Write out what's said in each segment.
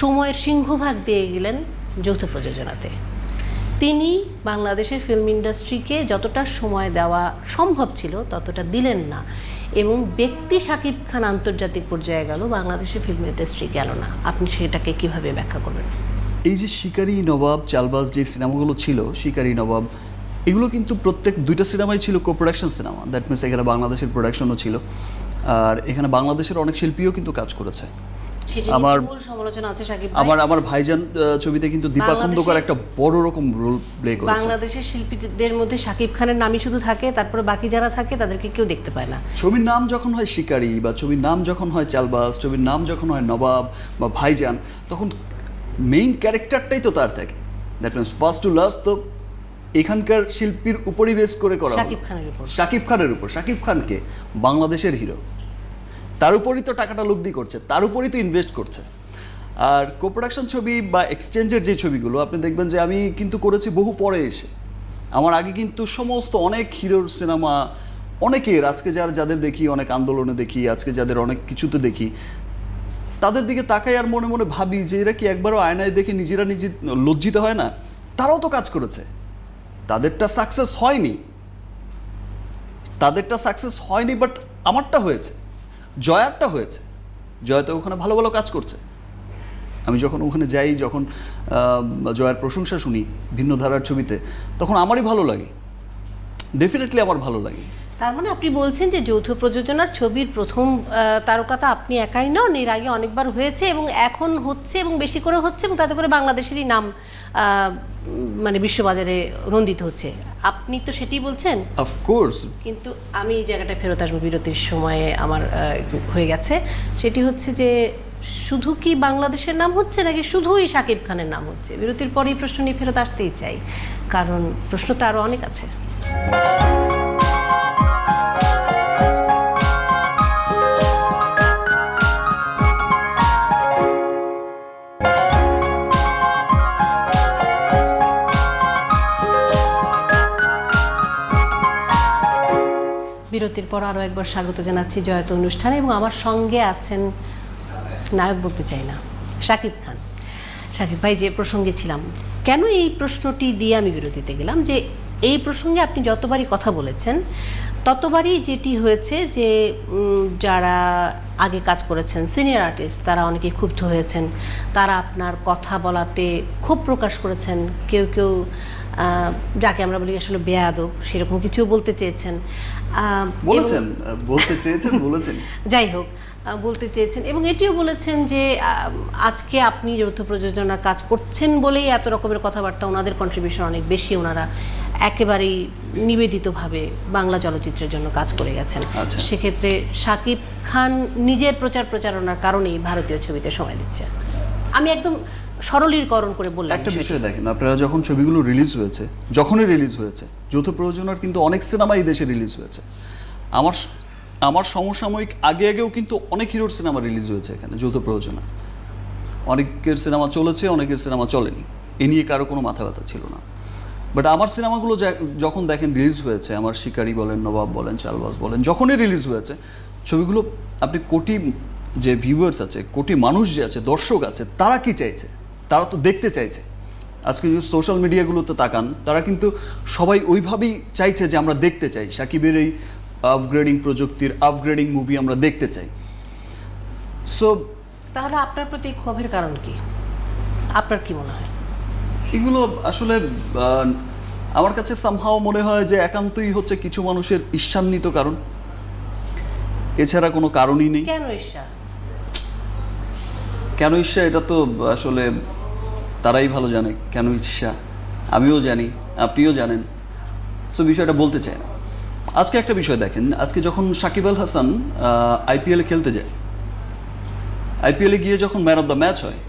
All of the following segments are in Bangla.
সময়ের সিংহভাগ দিয়ে গেলেন যৌথ প্রযোজনাতে। তিনি বাংলাদেশের ফিল্ম ইন্ডাস্ট্রিকে যতটা সময় দেওয়া সম্ভব ছিল, ততটা দিলেন না এবং ব্যক্তি শাকিব খান আন্তর্জাতিক পর্যায়ে গেল, বাংলাদেশের ফিল্ম ইন্ডাস্ট্রি গেল না। আপনি সেটাকে কীভাবে ব্যাখ্যা করবেন? এই যে শিকারি নবাব, চালবাজ যে সিনেমাগুলো ছিল, শিকারি নবাব, এগুলো কিন্তু প্রত্যেক দুইটা সিনেমাই ছিল co production cinema that means এখানে বাংলাদেশের প্রোডাকশনও ছিল। আর এখানে বাংলাদেশের অনেক শিল্পীও কিন্তু কাজ করেছে। আমার- সমালোচনা আছে শাকিব ভাই। আমার আমার ভাইজান ছবিতে কিন্তু দীপা খন্দকার একটা বড় রকম রোল প্লে করেছে বাংলাদেশের শিল্পীদের মধ্যে শাকিব খানের নামই শুধু থাকে তারপরে বাকি যারা থাকে তাদেরকে কেউ দেখতে পায় না ছবির নাম যখন হয় শিকারি বা ছবির নাম যখন হয় চালবাজ ছবির নাম যখন হয় নবাব বা ভাইজান তখন মেইন ক্যারেক্টারটাই তো তার থাকে that means first to last তো এখানকার শিল্পীর উপরই বেস করে করা। শাকিব খানের উপর। শাকিব খানের উপর শাকিব খানকে বাংলাদেশের হিরো তার উপরই তো টাকাটা লগ্নি করছে, তার উপরই তো ইনভেস্ট করছে। আর কো প্রোডাকশন ছবি বা এক্সচেঞ্জের যে ছবিগুলো, আপনি দেখবেন যে আমি কিন্তু করেছি বহু পরে এসে। আমার আগে কিন্তু সমস্ত অনেক হিরোর সিনেমা অনেকের, আজকে যার, যাদের দেখি, অনেক আন্দোলনে দেখি, আজকে যাদের অনেক কিছুতে দেখি, তাদের দিকে তাকাই আর মনে মনে ভাবি যে এরা কি একবারও আয়নায় দেখে নিজেরা নিজে লজ্জিত হয় না? তারাও তো কাজ করেছে। তাদেরটা সাকসেস হয়নি। তাদেরটা সাকসেস হয়নি বাট আমারটা হয়েছে। জয়ারটা হয়েছে। জয়া তো ওখানে ভালো ভালো কাজ করছে। আমি যখন ওখানে যাই, যখন জয়ার প্রশংসা শুনি ভিন্ন ধারার ছবিতে, তখন আমারই ভালো লাগে। ডেফিনেটলি আমার ভালো লাগে। তার মানে আপনি বলছেন যে যৌথ প্রযোজনার ছবির প্রথম তারকাটা আপনি একাই নন, এর আগে অনেকবার হয়েছে এবং এখন হচ্ছে এবং বেশি করে হচ্ছে এবং তাতে করে বাংলাদেশেরই নাম মানে বিশ্ববাজারে রঞ্জিত হচ্ছে। আপনি তো সেটি বলছেন? অফকোর্স কিন্তু আমি এই জায়গাটা ফেরত আসব বিরতির সময়ে আমার হয়ে গেছে। সেটি হচ্ছে যে শুধু কি বাংলাদেশের নাম হচ্ছে নাকি শুধুই সাকিব খানের নাম হচ্ছে? বিরতির পরেই প্রশ্ন নিয়ে ফেরত আসতেই চাই কারণ প্রশ্ন তো আরও অনেক আছে। পর আরও একবার স্বাগত জানাচ্ছি জয়ত অনুষ্ঠানে এবং আমার সঙ্গে আছেন নায়ক বলতে চাই না, শাকিব খান। শাকিব ভাই, যে প্রসঙ্গে ছিলাম, কেন এই প্রশ্নটি দিয়ে আমি বিরতিতে গেলাম যে এই প্রসঙ্গে আপনি যতবারই কথা বলেছেন ততবারই যেটি হয়েছে যে যারা আগে কাজ করেছেন সিনিয়র আর্টিস্ট তারা অনেকে ক্ষুব্ধ হয়েছেন। তারা আপনার কথা বলাতে ক্ষোভ প্রকাশ করেছেন। কেউ কেউ যাকে আমরা বলি আসলে বেয়াদব সেরকম কিছু বলতে চেয়েছেন। বলেছেন বলতে চেয়েছেন বলেছেন। যাই হোক বলতে চেয়েছেন। এবং এটিও বলেছেন যে আজকে আপনি যৌথ প্রযোজনা কাজ করছেন বলেই এত রকমের কথাবার্তা ওনাদের কন্ট্রিবিউশন অনেক বেশি ওনারা একেবারেই নিবেদিতভাবে বাংলা চলচ্চিত্রের জন্য কাজ করে গেছেন। আচ্ছা। সেক্ষেত্রে শাকিব খান নিজের প্রচার প্রচারণার কারণেই ভারতীয় ছবিতে সময় দিচ্ছে। আমি একদম সরলীকরণ করে বললাম একটা। বিষয় দেখেন আপনারা যখন ছবিগুলো রিলিজ হয়েছে যখনই রিলিজ হয়েছে যৌথ প্রযোজনার কিন্তু অনেক সিনেমা এই দেশে রিলিজ হয়েছে। আমার আমার সমসাময়িক আগে আগেও কিন্তু অনেক হিরোর সিনেমা রিলিজ হয়েছে এখানে যৌথ প্রযোজনা। অনেকের সিনেমা চলেছে অনেকের সিনেমা চলেনি। এ নিয়ে কারও কোনো মাথা ব্যথা ছিল না। বাট আমার সিনেমাগুলো যখন দেখেন রিলিজ হয়েছে, আমার শিকারি বলেন, নবাব বলেন, চালবাজ বলেন, যখনই রিলিজ হয়েছে, ছবিগুলো আপনি কোটি যে ভিউয়ার্স আছে, কোটি মানুষ যে আছে, দর্শক আছে, তারা কি চাইছে? তারা তো দেখতে চাইছে। আজকে যদি সোশ্যাল মিডিয়াগুলোতে তাকান, তারা কিন্তু সবাই ওইভাবেই চাইছে যে আমরা দেখতে চাই। সাকিবের এই আপগ্রেডিং প্রযুক্তির আপগ্রেডিং মুভি আমরা দেখতে চাই। সো তাহলে আপনার প্রতি ক্ষোভের কারণ কি? আপনার কি মনে হয়? এগুলো আসলে আমার কাছে সামহাও মনে হয় যে একান্তই হচ্ছে কিছু মানুষের ঈর্ষান্বিত কারণ। এছাড়া কোনো কারণই নেই। কেন ঈর্ষা? কেন ঈর্ষা? এটা তো আসলে তারাই ভালো জানে কেন ঈর্ষা। আমিও জানি আপনিও জানেন। সো বিষয়টা বলতে চাই না। আজকে একটা বিষয় দেখেন আজকে যখন সাকিব আল হাসান আইপিএলে খেলতে যায় আইপিএলে গিয়ে যখন ম্যান অফ দ্য ম্যাচ হয়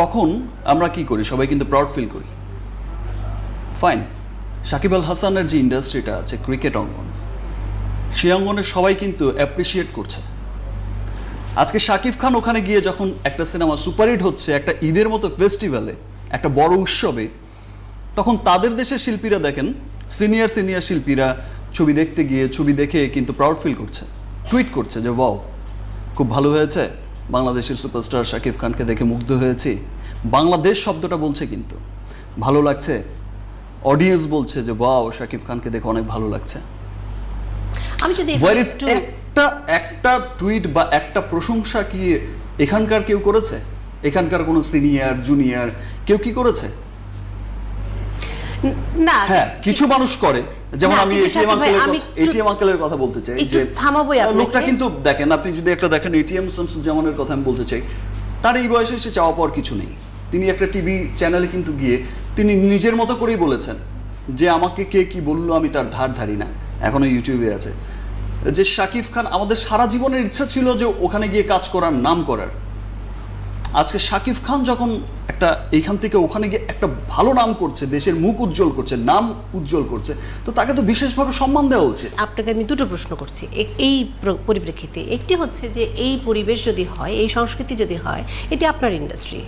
তখন আমরা কি করি? সবাই কিন্তু প্রাউড ফিল করি। ফাইন সাকিব আল হাসানের যে ইন্ডাস্ট্রিটা আছে ক্রিকেট অঙ্গন সেই অঙ্গনে সবাই কিন্তু অ্যাপ্রিসিয়েট করছে। আজকে শাকিব খান ওখানে গিয়ে যখন একটা সিনেমা সুপারহিট হচ্ছে, একটা ঈদের মতো ফেস্টিভ্যালে একটা বড় উৎসবে, তখন তাদের দেশের শিল্পীরা দেখেন সিনিয়র সিনিয়র শিল্পীরা ছবি দেখতে গিয়ে, ছবি দেখে কিন্তু প্রাউড ফিল করছে। টুইট করছে যে ওয়াও খুব ভালো হয়েছে। বাংলাদেশের সুপারস্টার শাকিব খানকে দেখে মুগ্ধ হয়েছি। বাংলাদেশ শব্দটা বলছে কিন্তু। ভালো লাগছে? অডিয়েন্স বলছে যে বাও শাকিব খানকে দেখে অনেক ভালো লাগছে। আমি যদি একটা একটা টুইট বা একটা প্রশংসা কি এখানকার কেউ করেছে? এখানকার কোনো সিনিয়র জুনিয়র কেউ কি করেছে? না। হ্যাঁ কিছু মানুষ করে। যেমন আমি এটিএম আঙ্কেলের এটিএম আঙ্কেলের কথা বলতে চাই যে থামাবোই। লোকটা কিন্তু দেখেন আপনি যদি একটা দেখেন এটিএম শামসুজ্জামানের কথা আমি বলতে চাই তার এই বয়সে সে চাওয়া পাওয়ার কিছু নেই। তিনি একটা টিভি চ্যানেলে কিন্তু গিয়ে তিনি নিজের মতো করেই বলেছেন যে আমাকে কে কি বলল আমি তার ধার ধারি না। এখনও ইউটিউবে আছে। যে শাকিব খান আমাদের সারা জীবনের ইচ্ছা ছিল যে ওখানে গিয়ে কাজ করার নাম করার। আজকে শাকিব খান যখন একটা এইখান থেকে ওখানে গিয়ে একটা ভালো নাম করছে দেশের মুখ উজ্জ্বল করছে নাম উজ্জ্বল করছে। তো তাকে তো বিশেষভাবে সম্মান দেওয়া উচিত। আপনাকে আমি দুটো প্রশ্ন করছি। এই পরিপ্রেক্ষিতে একটি হচ্ছে যে এই পরিবেশ যদি হয় এই সংস্কৃতি যদি হয় এটি আপনার ইন্ডাস্ট্রি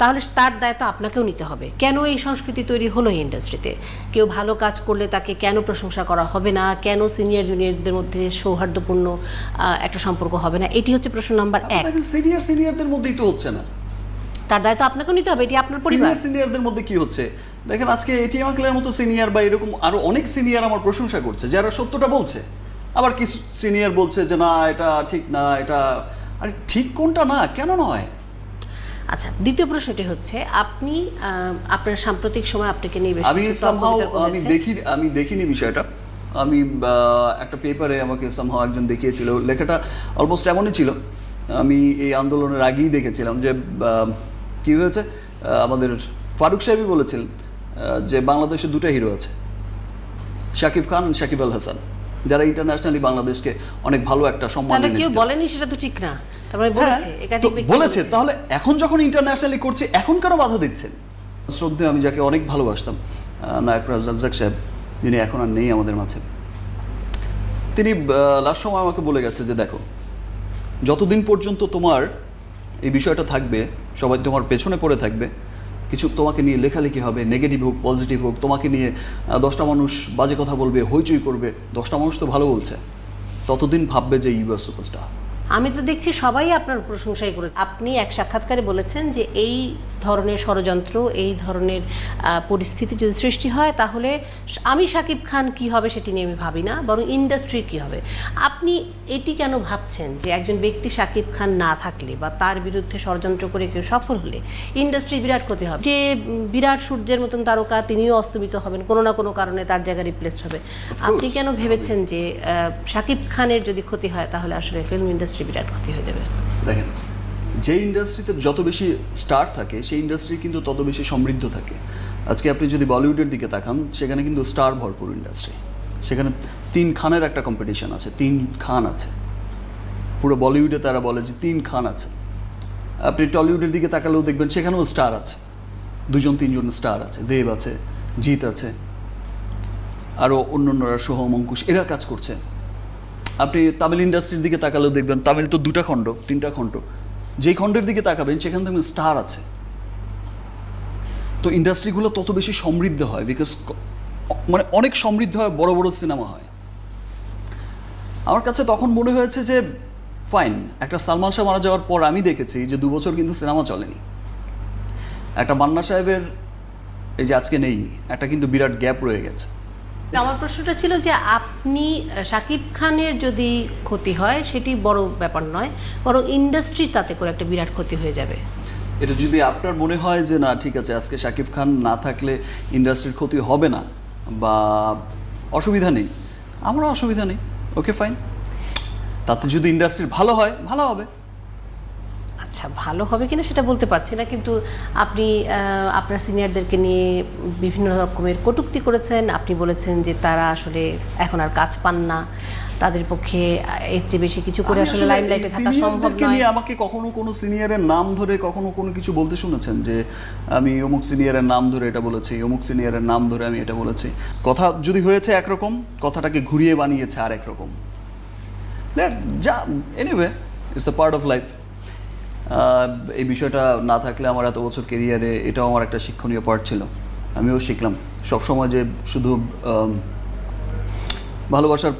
তাহলে তার দায়িত্ব আপনাকেও নিতে হবে। কেন এই সংস্কৃতি তৈরি হলো এই ইন্ডাস্ট্রিতে কেউ ভালো কাজ করলে তাকে কেন প্রশংসা করা হবে না? কেন সিনিয়র জুনিয়রদের মধ্যে সৌহার্দ্যপূর্ণ একটা সম্পর্ক হবে না? এটি হচ্ছে প্রশ্ন নাম্বার এক। সিনিয়র সিনিয়রদের মধ্যেই তো হচ্ছে না। তার দায়িত্ব আপনাকেও নিতে হবে এটি আপনার পরিবার। সিনিয়র সিনিয়রদের মধ্যে কি হচ্ছে? দেখেন আজকে এটিএম আঙ্কেলের মতো সিনিয়র বা এরকম আরও অনেক সিনিয়র আমার প্রশংসা করছে যারা সত্যটা বলছে। আবার কিছু সিনিয়র বলছে যে না এটা ঠিক না এটা আরে ঠিক কোনটা না কেন নয়? আচ্ছা দ্বিতীয় প্রশ্নটি হচ্ছে আপনি আপনার সাম্প্রতিক সময় আপনাকে নিয়ে আমি সামহাও আমি। দেখি আমি দেখিনি বিষয়টা। আমি একটা পেপারে আমাকে সামহাও একজন দেখিয়েছিল লেখাটা অলমোস্ট এমনই ছিল। আমি এই আন্দোলনের আগেই দেখেছিলাম যে কি হয়েছে? আমাদের ফারুক সাহেবই বলেছিলেন যে বাংলাদেশে দুটো হিরো আছে শাকিব খান শাকিব আল হাসান যারা ইন্টারন্যাশনালি বাংলাদেশকে অনেক ভালো একটা সম্মান কেউ বলেনি সেটা তো ঠিক না। হ্যাঁ, বলেছে তাহলে এখন যখন ইন্টারন্যাশনালি করছে এখন কেন বাধা দিচ্ছেন? শ্রদ্ধে আমি যাকে অনেক ভালোবাসতাম নায়ক রাজ্জাক সাহেব যিনি এখন আর নেই আমাদের মাঝে। তিনি লাস্ট সময় আমাকে বলে গেছে যে দেখো যতদিন পর্যন্ত তোমার এই বিষয়টা থাকবে, সবাই তোমার পেছনে পড়ে থাকবে। কিছু তোমাকে নিয়ে লেখালেখি হবে নেগেটিভ হোক পজিটিভ হোক, তোমাকে নিয়ে দশটা মানুষ বাজে কথা বলবে, হইচই করবে, দশটা মানুষ তো ভালো বলছে। ততদিন ভাববে যে ইউ আর সুপারস্টার আমি তো দেখছি সবাই আপনার প্রশংসাই করেছে। আপনি এক সাক্ষাৎকারে বলেছেন যে এই ধরনের ষড়যন্ত্র এই ধরনের পরিস্থিতি যদি সৃষ্টি হয় তাহলে আমি সাকিব খান কি হবে সেটি নিয়ে আমি ভাবি না বরং ইন্ডাস্ট্রির কি হবে। আপনি এটি কেন ভাবছেন যে একজন ব্যক্তি সাকিব খান না থাকলে বা তার বিরুদ্ধে ষড়যন্ত্র করে কেউ সফল হলে ইন্ডাস্ট্রির বিরাট ক্ষতি হবে? যে বিরাট সূর্যের মতন তারকা তিনিও অস্তমিত হবেন কোনো না কোনো কারণে তার জায়গা রিপ্লেসড হবে। আপনি কেন ভেবেছেন যে সাকিব খানের যদি ক্ষতি হয় তাহলে আসলে ফিল্ম ইন্ডাস্ট্রি বিরাট ক্ষতি হয়ে যাবে। দেখেন, যে ইন্ডাস্ট্রিতে যত বেশি স্টার থাকে, সেই ইন্ডাস্ট্রি কিন্তু তত বেশি সমৃদ্ধ থাকে। আজকে আপনি যদি বলিউডের দিকে তাকান, সেখানে কিন্তু স্টার ভরপুর ইন্ডাস্ট্রি সেখানে তিন খানের একটা কম্পিটিশন আছে, তিন খান আছে। পুরো বলিউডে তারা বলে যে তিন খান আছে। আপনি টলিউডের দিকে তাকালেও দেখবেন সেখানেও স্টার আছে। দুজন, তিনজন স্টার আছে। দেব আছে, জিৎ আছে। আরও অন্য অন্যরা সোহম, অঙ্কুশ, এরা কাজ করছে। আপনি তামিল ইন্ডাস্ট্রির দিকে তাকালেও দেখবেন, তামিল তো দুটা খণ্ড, তিনটা খণ্ড। যেই খণ্ডের দিকে তাকাবেন, সেখানে দেখবেন স্টার আছে। তো ইন্ডাস্ট্রিগুলো তত বেশি সমৃদ্ধ হয় বিকজ মানে অনেক সমৃদ্ধ হয়, বড় বড় সিনেমা হয়। আমার কাছে তখন মনে হয়েছে যে ফাইন একটা সালমান শাহ মারা যাওয়ার পর আমি দেখেছি যে দু বছর কিন্তু সিনেমা চলেনি। একটা মান্না সাহেবের, এই যে আজকে নেই, একটা কিন্তু বিরাট গ্যাপ রয়ে গেছে। আমার প্রশ্নটা ছিল যে আপনি সাকিব শাকিব খানের যদি ক্ষতি হয়, সেটি বড় ব্যাপার নয়, বরং ইন্ডাস্ট্রি তাতে করে একটা বিরাট ক্ষতি হয়ে যাবে। এটা যদি আপনার মনে হয় যে, না, ঠিক আছে, আজকে শাকিব খান না থাকলে ইন্ডাস্ট্রির ক্ষতি হবে না বা অসুবিধা নেই। আমারও অসুবিধা নেই। ওকে ফাইন তাতে যদি ইন্ডাস্ট্রির ভালো হয়, ভালো হবে। আচ্ছা ভালো হবে কিনা সেটা বলতে পারছি না কিন্তু আপনি আপনার সিনিয়রদেরকে নিয়ে বিভিন্ন রকমের কটূক্তি করেছেন। আপনি বলেছেন যে তারা আসলে এখন আর কাজ পান না। তাদের পক্ষে এর চেয়ে বেশি কিছু করে আসলে লাইমলাইটে থাকা সম্ভব নয় নিয়ে। আমাকে কখনো কোনো সিনিয়রের নাম ধরে কখনো কোনো কিছু বলতে শুনেছেন? যে আমি অমুক সিনিয়রের নাম ধরে এটা বলেছি অমুক সিনিয়রের নাম ধরে আমি এটা বলেছি। কথা যদি হয়েছে একরকম কথাটাকে ঘুরিয়ে বানিয়েছে আর একরকম যা anyway it's a part of life এই বিষয়টা না থাকলে আমার এত বছর কেরিয়ারে এটাও আমার একটা শিক্ষণীয় পার্ট ছিল। আমিও শিখলাম। সবসময় যে শুধু ভালোবাসার